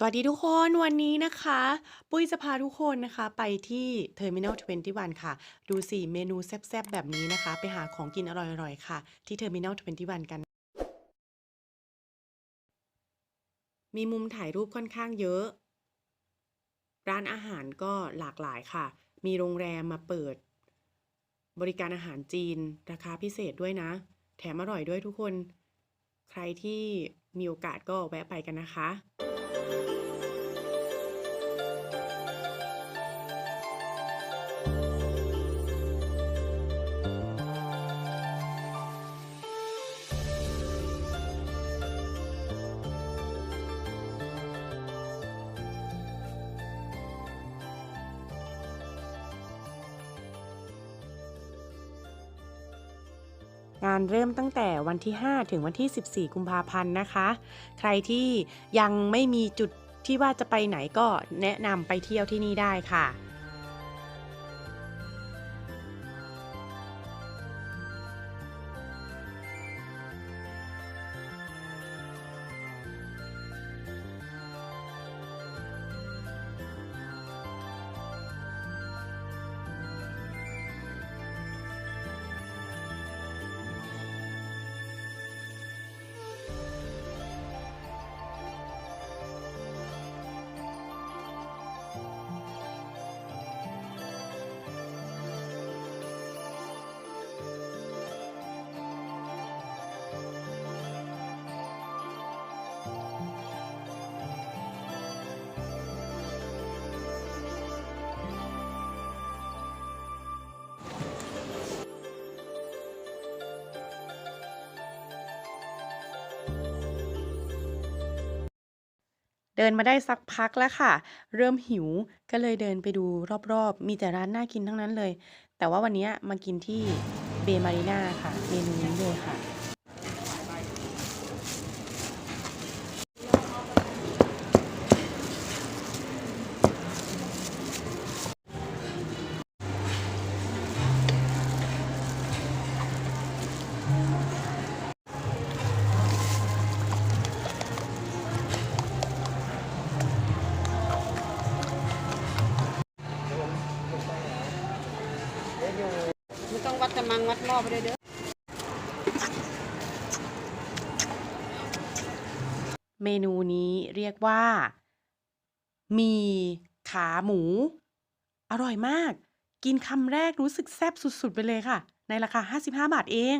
สวัสดีทุกคนวันนี้นะคะ ปุ้ยจะพาทุกคนนะคะไปที่ Terminal 21 ค่ะ ดูสิเมนูแซ่บๆ แบบนี้นะคะ ไปหาของกินอร่อยๆ ค่ะ ที่ Terminal 21 กัน มีมุมถ่ายรูปค่อนข้างเยอะ ร้านอาหารก็หลากหลายค่ะ มีโรงแรมมาเปิด บริการอาหารจีนราคาพิเศษด้วยนะ แถมอร่อยด้วยทุกคน ใครที่มีโอกาสก็แวะไปกันนะคะ งานเริ่มตั้งแต่วันที่ 5 ถึงวันที่ 14 กุมภาพันธ์นะคะ ใครที่ยังไม่มีจุดที่ว่าจะไปไหนก็แนะนำไปเที่ยวที่นี่ได้ค่ะ เดินมาได้สักพักแล้วค่ะ เริ่มหิวก็เลยเดินไปดูรอบๆ มีแต่ร้านน่ากินทั้งนั้นเลย แต่ว่าวันนี้มากินที่เบมารีนาค่ะ เมนูนี้เลยค่ะ วัดกำลังวัดรอไปเลยเด้อเมนูนี้เรียกว่า มีขาหมู อร่อยมาก กินคำแรกรู้สึกแซ่บสุดๆ ไปเลยค่ะ ในราคา 55 บาทเอง